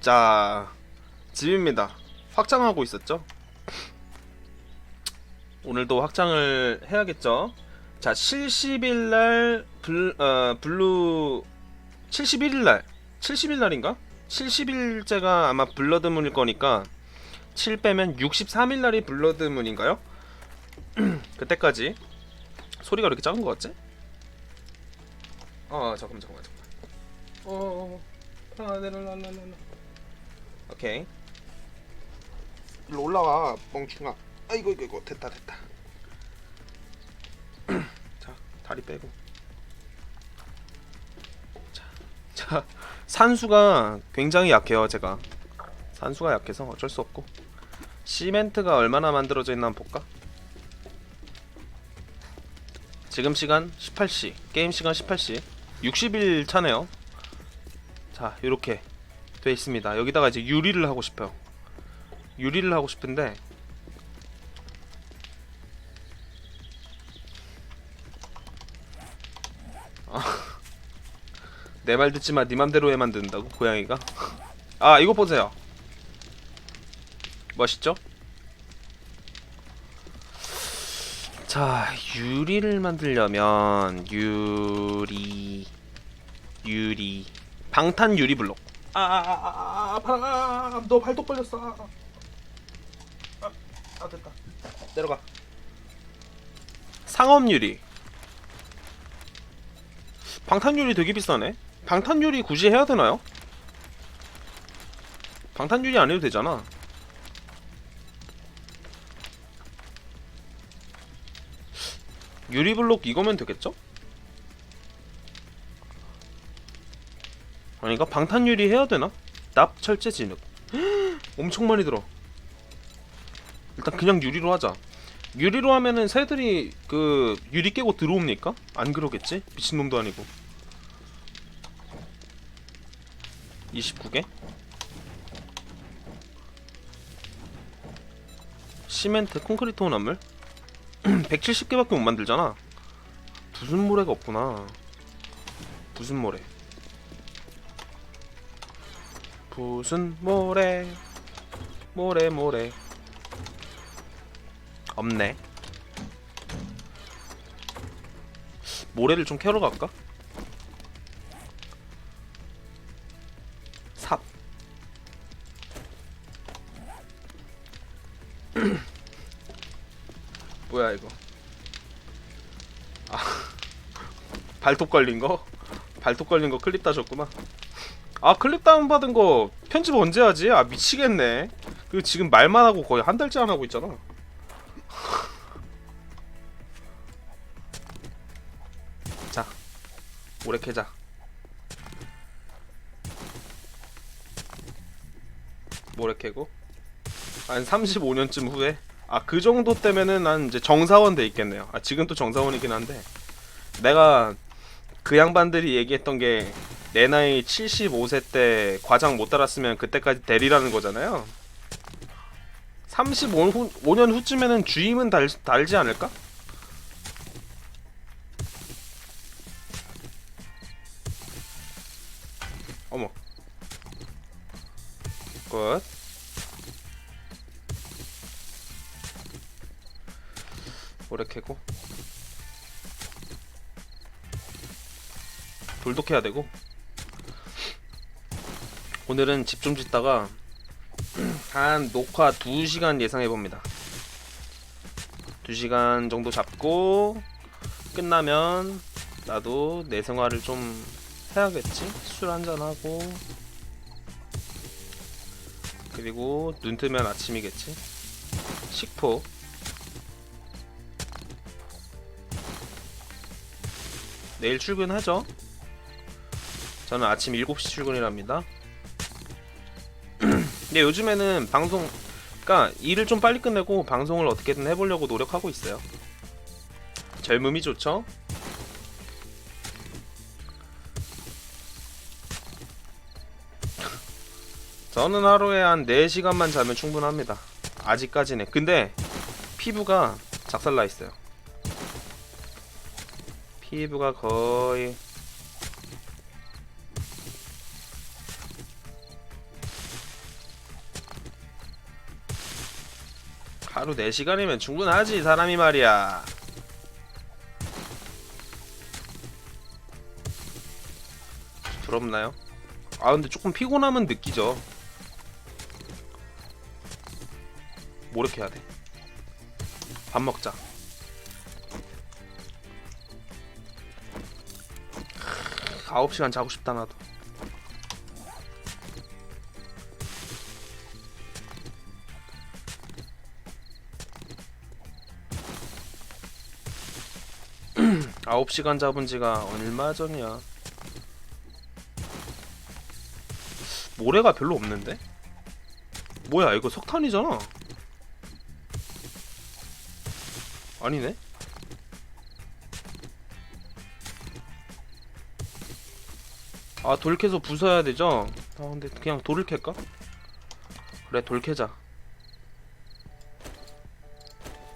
자, 집입니다. 확장하고 있었죠? 오늘도 확장을 해야겠죠? 자, 70일날 블, 어, 블루 71일날 70일날인가? 70일째가 아마 블러드문일 거니까 7 빼면 63일날이 블러드문인가요? 그때까지 소리가 이렇게 작은 거 같지? 어 잠깐만 잠깐만 잠깐만 어 라라라라라라 오케이. 일로 올라와 멍충아. 아이고 이거 이거. 됐다 됐다. 자 다리 빼고. 자, 자 산수가 굉장히 약해요 제가. 산수가 약해서 어쩔 수 없고. 시멘트가 얼마나 만들어져 있나 볼까? 지금 시간 18시 게임 시간 18시. 60일 차네요. 자 요렇게 돼 있습니다. 여기다가 이제 유리를 하고 싶어요. 유리를 하고 싶은데 내 말 듣지 마 네 맘대로 해 만든다고 고양이가? 아 이거 보세요. 멋있죠? 자 유리를 만들려면 유리 유리 방탄 유리 블록 아 아아아 아파 너 발톱 걸렸어. 아, 아 됐다. 내려가. 상업 유리. 방탄 유리 되게 비싸네. 방탄 유리 굳이 해야 되나요? 방탄 유리 안 해도 되잖아. 유리블록 이거면 되겠죠? 아닌가? 방탄유리 해야 되나? 납 철제 진흙 엄청 많이 들어 일단 그냥 유리로 하자 유리로 하면은 새들이 그 유리 깨고 들어옵니까? 안 그러겠지? 미친놈도 아니고 29개? 시멘트 콘크리트 혼합물? 170개밖에 못 만들잖아. 무슨 모래가 없구나. 무슨 모래? 무슨 모래? 모래 모래. 없네. 모래를 좀 캐러 갈까? 삽. 뭐야 이거? 아 발톱 걸린 거? 발톱 걸린 거 클립 따셨구나. 아 클립 다운 받은 거 편집 언제 하지? 아 미치겠네. 그 지금 말만 하고 거의 한 달째 안 하고 있잖아. 자 오래 캐자. 모래 캐고 한 35년쯤 후에 아 그 정도 때면은 난 이제 정사원 돼 있겠네요. 아 지금 또 정사원이긴 한데 내가 그 양반들이 얘기했던 게 내 나이 75세 때 과장 못 달았으면 그때까지 대리라는 거잖아요. 35년 후쯤에는 주임은 달, 달지 않을까? 어머. 끝. 오래 캐고 돌도 캐야 되고. 오늘은 집 좀 짓다가 한 녹화 2시간 예상해 봅니다. 2시간 정도 잡고 끝나면 나도 내 생활을 좀 해야겠지? 술 한잔하고. 그리고 눈 뜨면 아침이겠지? 식포. 내일 출근하죠. 저는 아침 7시 출근이랍니다. 근데 요즘에는 방송, 그니까 일을 좀 빨리 끝내고 방송을 어떻게든 해보려고 노력하고 있어요. 젊음이 좋죠? 저는 하루에 한 4시간만 자면 충분합니다. 아직까지는. 근데 피부가 작살나 있어요. 피부가 거의 하루 4시간이면 충분하지 사람이 말이야 부럽나요? 아 근데 조금 피곤함은 느끼죠 뭐 이렇게 해야 돼? 밥 먹자 아홉 시간 자고 싶다 나도 아홉 시간 잡은 지가 얼마 전이야 모래가 별로 없는데? 뭐야 이거 석탄이잖아 아니네? 아 돌 캐서 부숴야 되죠? 아 근데 그냥 돌을 캘까? 그래 돌 캐자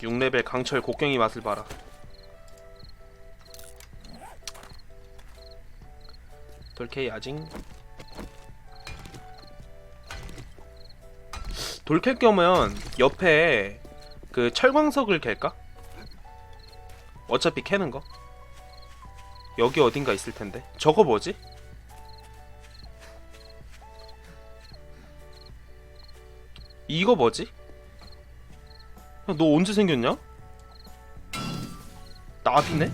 6레벨 강철 곡괭이 맛을 봐라 돌캐 아징 돌캘 거면 옆에 그 철광석을 캘까? 어차피 캐는 거 여기 어딘가 있을 텐데 저거 뭐지? 이거 뭐지? 야, 너 언제 생겼냐? 나비네?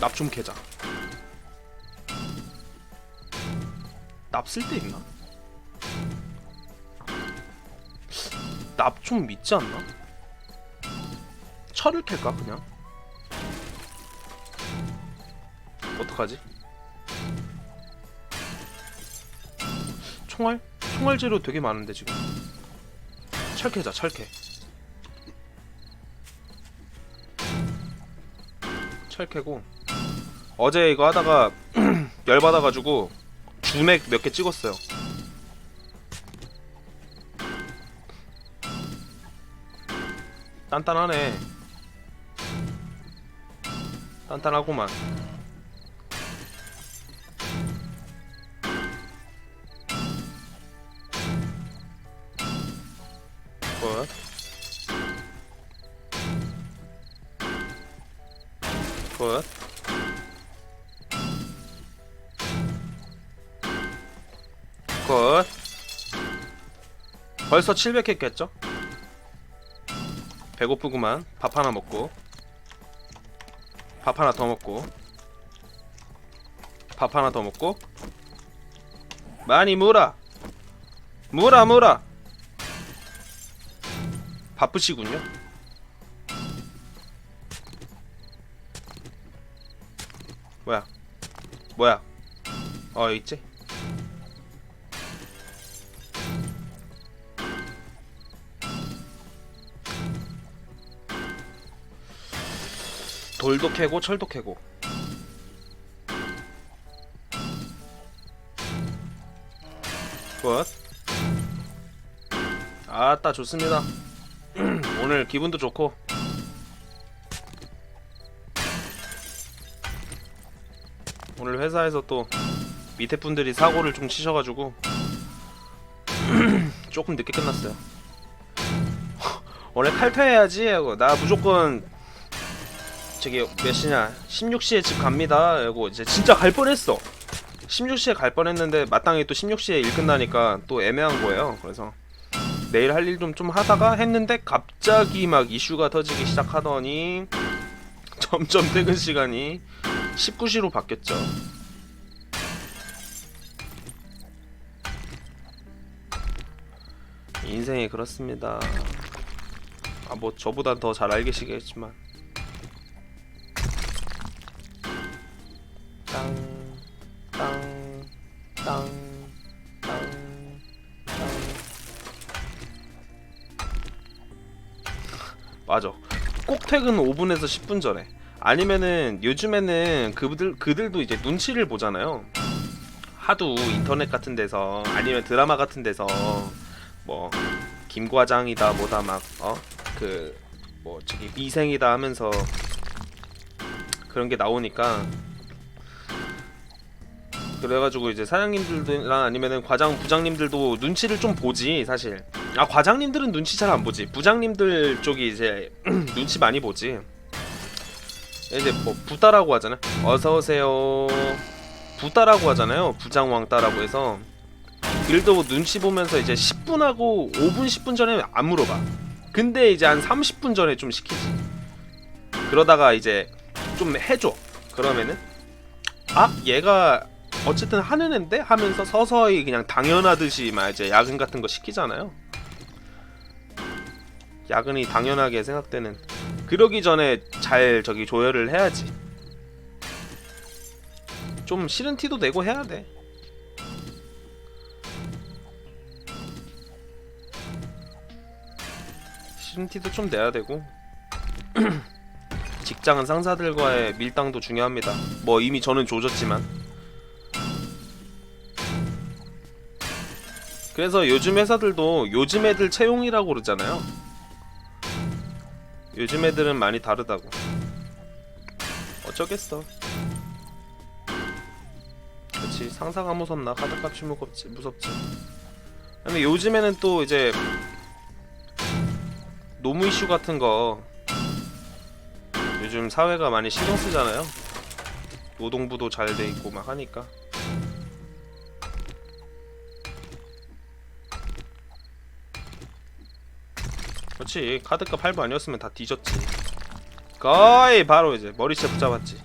납 좀 캐자 납쓸데 있나? 납좀 믿지 않나? 철을 캘까 그냥? 어떡하지? 총알? 총알 재료 되게 많은데 지금 철 캐자 철 캐 철 캐고 어제 이거 하다가 열받아가지고 주맥 몇 개 찍었어요. 단단하네. 단단하구만. 굿 굿. 벌써 700 했겠죠? 배고프구만. 밥 하나 먹고. 밥 하나 더 먹고. 밥 하나 더 먹고. 많이 물어. 물어 물어. 바쁘시군요. 뭐야? 뭐야? 어 있지? 돌도 캐고 철도 캐고. 굿. 아따 좋습니다. 오늘 기분도 좋고. 오늘 회사에서 또 밑에 분들이 사고를 좀 치셔가지고 조금 늦게 끝났어요. 원래 칼퇴해야지 하고 나 무조건 저기 몇 시냐? 16시에 집 갑니다. 하고 이제 진짜 갈 뻔했어. 16시에 갈 뻔했는데 마땅히 또 16시에 일 끝나니까 또 애매한 거예요. 그래서 내일 할 일 좀 좀 하다가 했는데 갑자기 막 이슈가 터지기 시작하더니 점점 퇴근 시간이 19시로 바뀌었죠. 인생이 그렇습니다. 아 뭐 저보다 더 잘 알겠시겠지만 맞아. 꼭 퇴근 5분에서 10분 전에. 아니면은 요즘에는 그들 그들도 이제 눈치를 보잖아요. 하도 인터넷 같은 데서 아니면 드라마 같은 데서 뭐 김과장이다 뭐다 막어그뭐 저기 미생이다 하면서 그런 게 나오니까 그래가지고 이제 사장님들이나 아니면은 과장 부장님들도 눈치를 좀 보지 사실. 아 과장님들은 눈치 잘 안 보지. 부장님들 쪽이 이제 눈치 많이 보지. 이제 뭐 부따라고 하잖아요 어서 오세요. 부따라고 하잖아요. 부장 왕따라고 해서. 일도 눈치 보면서 이제 10분하고 5분 10분 전에 안 물어봐. 근데 이제 한 30분 전에 좀 시키지. 그러다가 이제 좀 해줘. 그러면은 아 얘가 어쨌든 하는 앤데 하면서 서서히 그냥 당연하듯이 막 이제 야근 같은 거 시키잖아요. 야근이 당연하게 생각되는 그러기 전에 잘 저기 조율을 해야지. 좀 싫은 티도 내고 해야 돼. 싫은 티도 좀 내야 되고 직장은 상사들과의 밀당도 중요합니다. 뭐 이미 저는 조졌지만 그래서 요즘 회사들도 요즘 애들 채용이라고 그러잖아요. 요즘 애들은 많이 다르다고. 어쩌겠어. 그렇지 상사가 무섭나 카드값이 무섭지 무섭지. 근데 요즘에는 또 이제 노무 이슈 같은 거 요즘 사회가 많이 신경 쓰잖아요. 노동부도 잘 돼 있고 막 하니까. 그렇지 카드값 할부 아니었으면 다 뒤졌지. 거의 바로 이제 머리채 붙잡았지.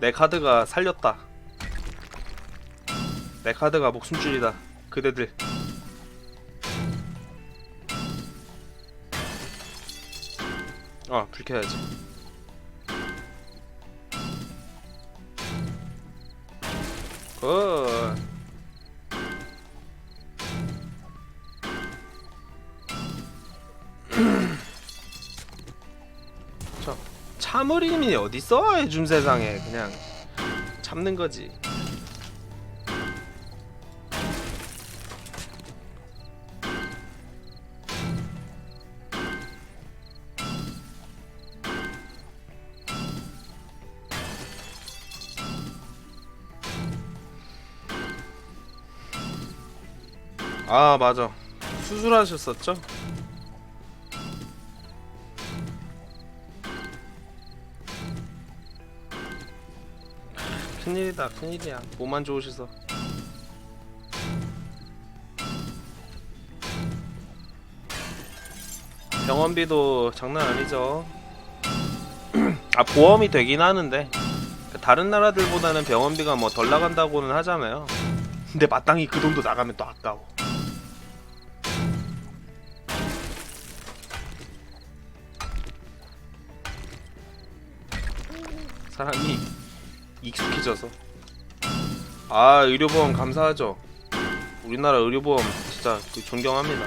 내 카드가 살렸다. 내 카드가 목숨줄이다 그대들. 아 불 켜야지 굿. 저 참으림이 어딨어? 요즘 세상에. 그냥 참는 거지 아 맞아. 수술하셨었죠? 큰일이다 큰일이야. 몸만 좋으셔서. 병원비도 장난 아니죠. 아 보험이 되긴 하는데. 다른 나라들보다는 병원비가 뭐 덜 나간다고는 하잖아요. 근데 마땅히 그 돈도 나가면 또 아까워 사람이 익숙해져서. 아 의료보험 감사하죠. 우리나라 의료보험 진짜 그 존경합니다.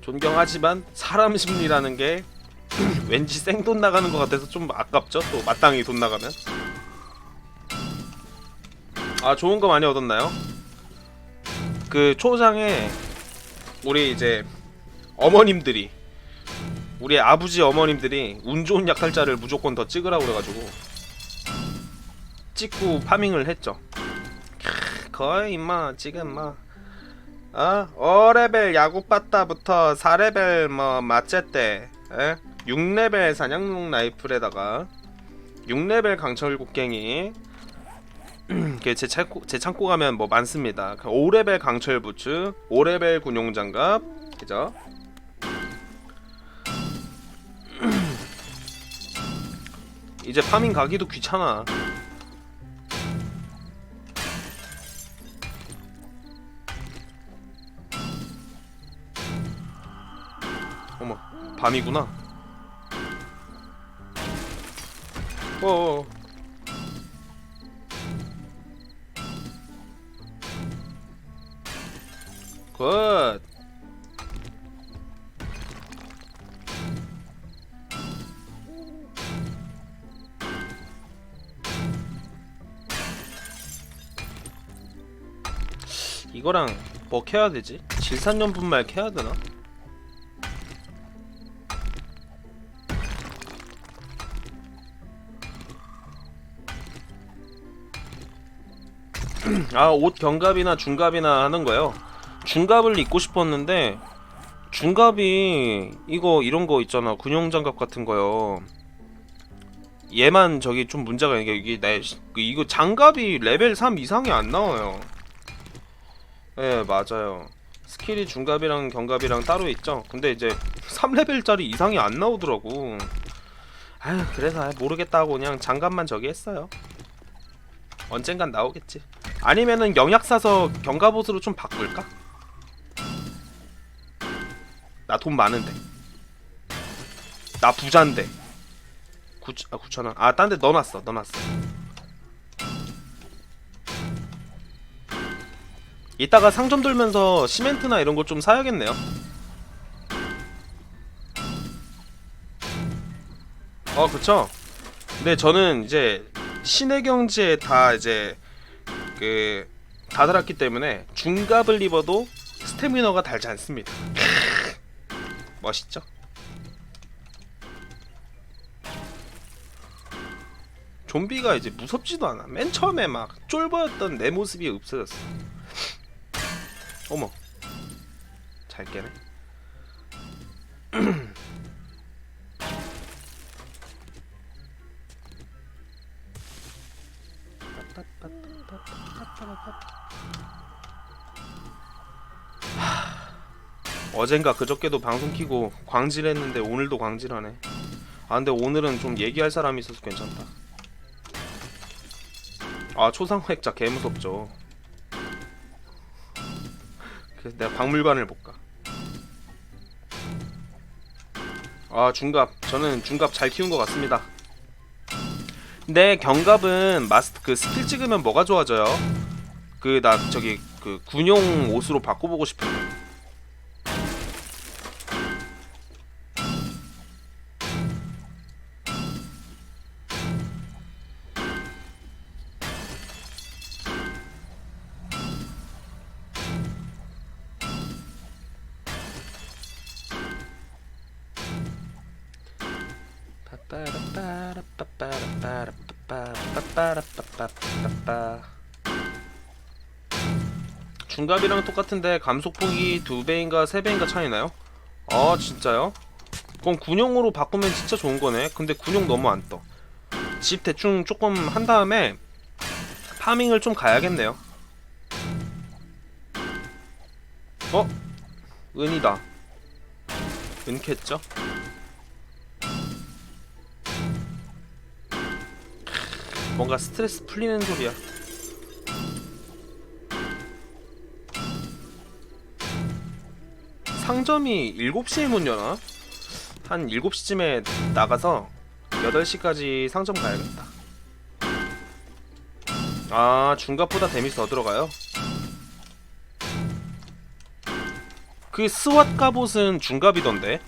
존경하지만 사람 심리라는 게 왠지 생돈 나가는 것 같아서 좀 아깝죠 또. 마땅히 돈 나가면. 아 좋은 거 많이 얻었나요? 그 초장에 우리 이제 어머님들이 우리 아버지 어머님들이 운 좋은 약탈자를 무조건 더 찍으라고 그래가지고 찍고 파밍을 했죠. 캬, 거의 임마 지금 뭐 어? 5레벨 야구빠따부터 4레벨 뭐 에? 6레벨 사냥용 라이플에다가 6레벨 강철 곡괭이 그제 창고, 제 창고 가면 뭐 많습니다. 5레벨 강철 부츠, 5레벨 군용 장갑, 그죠? 이제 파밍 가기도 귀찮아. 어머, 밤이구나. 어. 굿. 이거랑 뭐 캐야 되지? 질산염분말 캐야 되나? 아 옷 견갑이나 중갑이나 하는 거요. 중갑을 입고 싶었는데 중갑이 이거 이런 거 있잖아 군용 장갑 같은 거요. 얘만 저기 좀 문제가 있는 게 이게 내그 이거 장갑이 레벨 3 이상이 안 나와요. 예 맞아요. 스킬이 중갑이랑 견갑이랑 따로 있죠. 근데 이제 3레벨짜리 이상이 안 나오더라고. 아유 그래서 모르겠다고 그냥 장갑만 저기 했어요. 언젠간 나오겠지. 아니면은 영약 사서 견갑옷으로 좀 바꿀까? 나 돈 많은데. 나 부잔데. 9, 아 9천 원. 아, 딴 데 넣어놨어. 넣어놨어. 이따가 상점 돌면서 시멘트나 이런 거 좀 사야겠네요. 어, 그쵸? 근데 저는 이제 신의 경지에 다 이제 그 다달았기 때문에 중갑을 입어도 스태미너가 달지 않습니다. 멋있죠? 좀비가 이제 무섭지도 않아. 맨 처음에 막 쫄보였던 내 모습이 없어졌어. 어머, 잘 깨네. 어젠가 그저께도 방송 키고 광질했는데 오늘도 광질하네. 아 근데 오늘은 좀 얘기할 사람이 있어서 괜찮다. 아 초상화액자 개 무섭죠. 그래서 내가 박물관을 볼까. 아 중갑 저는 중갑 잘 키운 것 같습니다. 근데 경갑은 마스터 그 스킬 찍으면 뭐가 좋아져요? 그 나 저기 그 군용 옷으로 바꿔보고 싶은데. 중갑이랑 똑같은데 감속폭이 두 배인가 세 배인가 차이나요? 아 진짜요? 그럼 군용으로 바꾸면 진짜 좋은 거네. 근데 군용 너무 안 떠. 집 대충 조금 한 다음에 파밍을 좀 가야겠네요. 어? 은이다. 은캐죠? 뭔가 스트레스 풀리는 소리야. 상점이 7시에 문 여나? 한 7시쯤에 나가서 8시까지 상점 가야겠다. 아, 중갑보다 데미지 더 들어가요? 그 스왓 갑옷은 중갑이던데?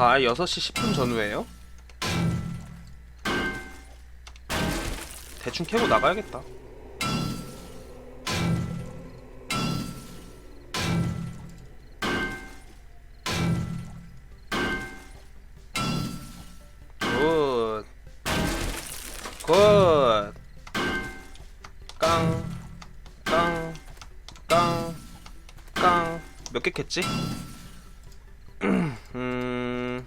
아, 6시 10분 전후에요? 대충 캐고 나가야겠다. 굿. 굿. 깡. 깡. 깡. 깡. 몇 개 캤지? 음.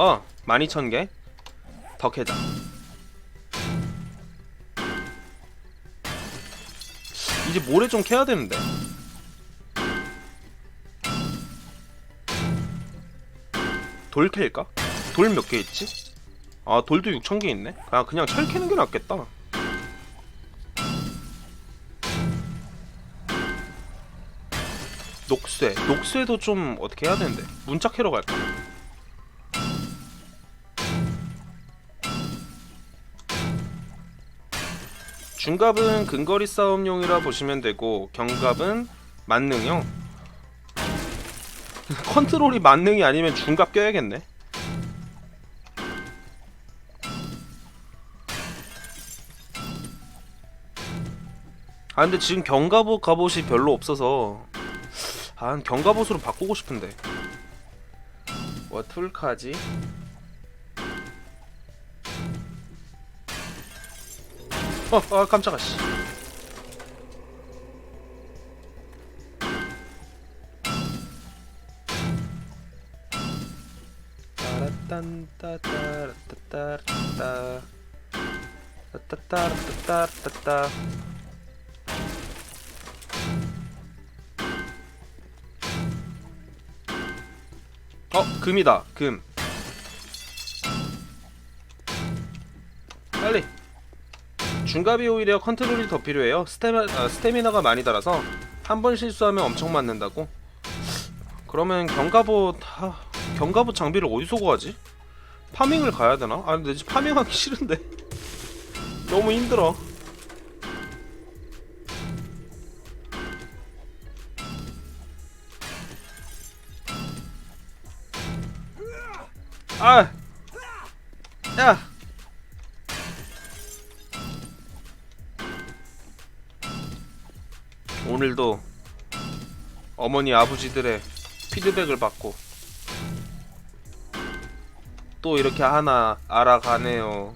어, 12,000개. 더 캐자. 이제 모래 좀 캐야 되는데. 돌 캘까? 돌 몇 개 있지? 아, 돌도 6,000개 있네. 아, 그냥 철 캐는 게 낫겠다. 녹쇠. 녹쇠도 좀 어떻게 해야 되는데. 문자 캐러 갈까? 중갑은 근거리 싸움용이라 보시면 되고 경갑은 만능형. 컨트롤이 만능이 아니면 중갑 껴야겠네. 아 근데 지금 경갑옷 갑옷이 별로 없어서 아 경갑옷으로 바꾸고 싶은데 뭐 툴카지? 어, 아 깜짝아 씨. 따라딴따따라따따라따 따따따라따따라따따 어 금이다 금 중갑이 오히려 컨트롤이 더 필요해요 스테미, 아, 스테미나가 많이 달아서 한 번 실수하면 엄청 맞는다고 그러면 경갑옷 하, 경갑옷 장비를 어디서 구하지? 파밍을 가야 되나? 아 근데 파밍하기 싫은데 너무 힘들어 아! 야! 오늘도 어머니 아버지들의 피드백을 받고 또 이렇게 하나 알아가네요.